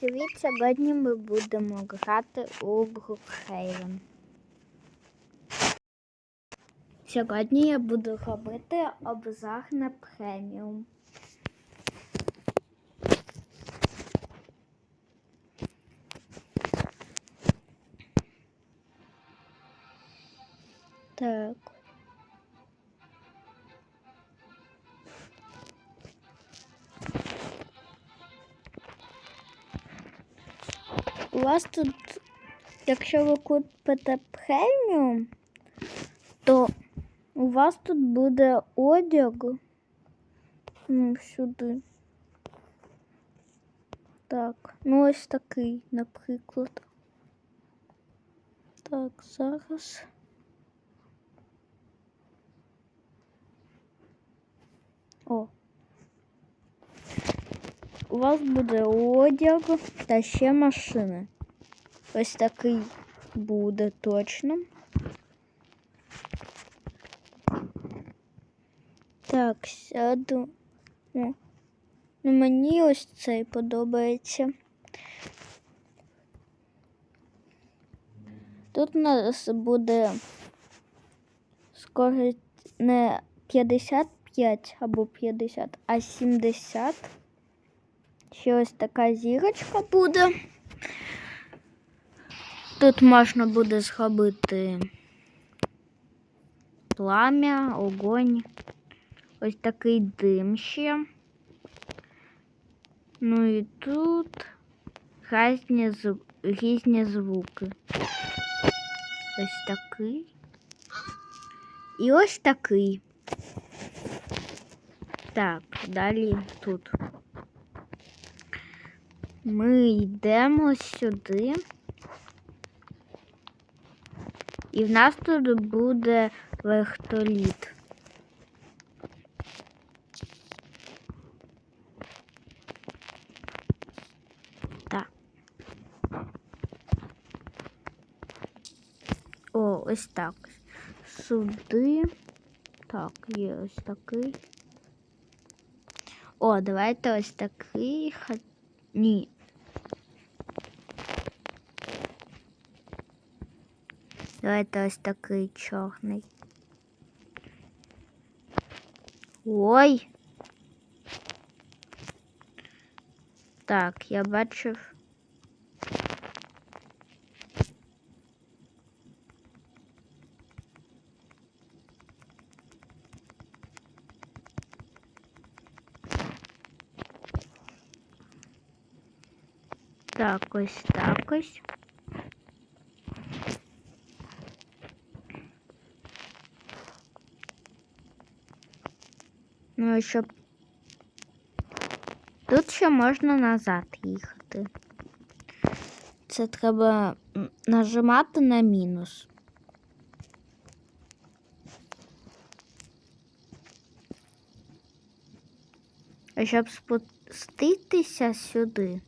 привіт! Сьогодні ми будемо грати у Brookhaven. Сьогодні я буду робити обзор на преміум. Так. У вас тут, якщо ви купите преміум, то у вас тут буде одяг ну, сюди. Так, ну ось такий, наприклад. Так, зараз. О. У вас буде одяг та ще машини. Ось такий буде точно. Так, сяду. Ну, мені ось цей подобається. Тут у нас буде скорість не 55 або 50, а 70. Ще ось така зірочка буде. Тут можна буде зробити плам'я, огонь. Ось такий дим ще. Ну і тут різні, зв- різні звуки. Ось такий. І ось такий. Так, далі тут. Ми йдемо сюди. І в нас тут буде вертоліт. Так. О, ось так. Сюди. Так, є ось такий. О, давайте ось такий. Ні. Давайте ось такий чорний. Ой. Так, я бачив. Так, ось так ось. Ну, щоб тут ще можна назад їхати. Це треба нажимати на мінус. Щоб спуститися сюди.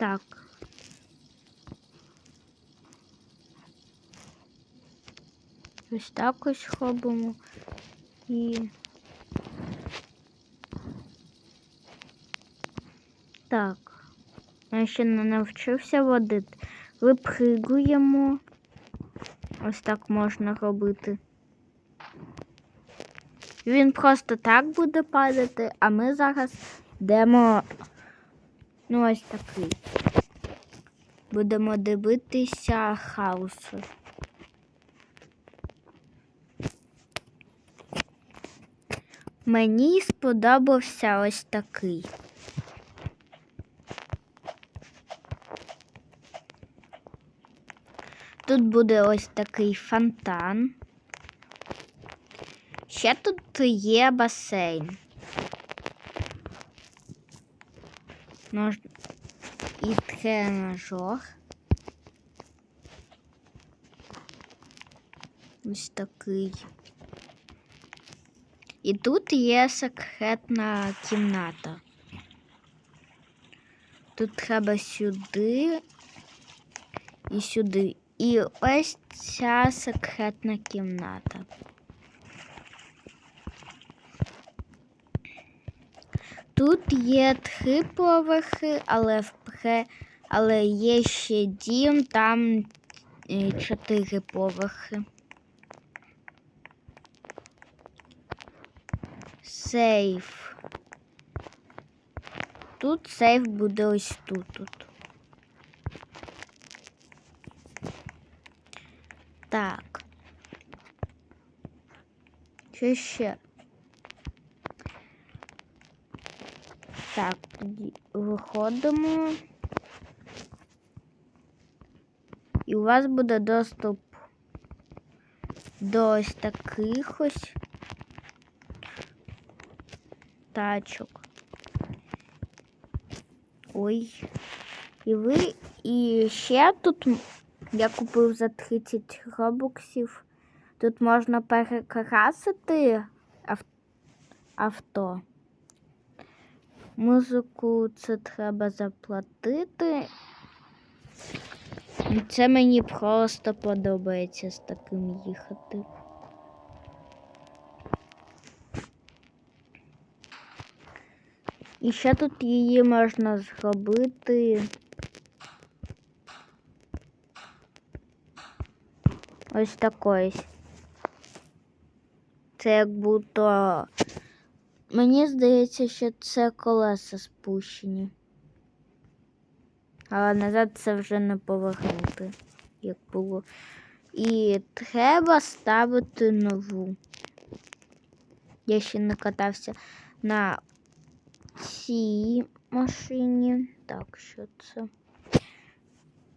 Так. Ось так ось робимо. І. Так. Я ще не навчився водити. Випригуємо. Ось так можна робити. Він просто так буде падати, а ми зараз йдемо. Ну, ось такий. Будемо дивитися хаосу. Мені сподобався ось такий. Тут буде ось такий фонтан. Ще тут є басейн. Можна і тренажер. Ось такий. І тут є секретна кімната. Тут треба сюди і сюди. І ось ця секретна кімната. Тут є три поверхи, але але є ще дім, там е, чотири поверхи. Сейф. Тут сейф буде ось тут. тут. Так. Що ще? Так, виходимо. І у вас буде доступ до ось таких ось тачок. Ой. І ви і ще тут я купив за 30 робоксів. Тут можна перекрасити авто. Музику це треба заплатити. Це мені просто подобається з таким їхати. І ще тут її можна зробити. Ось такої. Це як будто. Мені здається, що це колеса спущені. Але назад це вже не повернути, як було. І треба ставити нову. Я ще не катався на цій машині. Так, що це?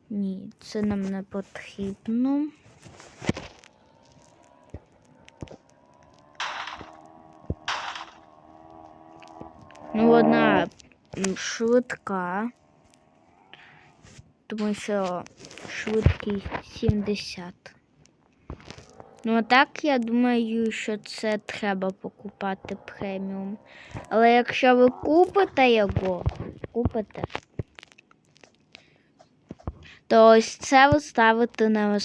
Ні, це нам не потрібно. Ну, вона швидка, тому що швидкість 70. Ну, а так я думаю, що це треба покупати преміум. Але якщо ви купите його, купите, то ось це ви ставити не,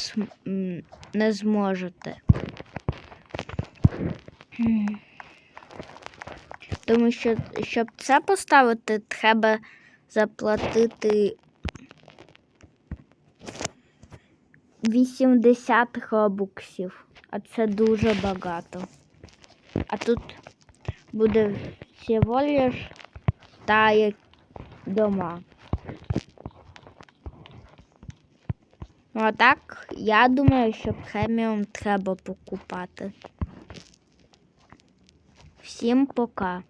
м, не зможете. Тому що, щоб це поставити, треба заплатити 80 робуксів, а це дуже багато. А тут буде всього лиш та дома. Ну, а так, я думаю, що преміум треба покупати. Всім пока.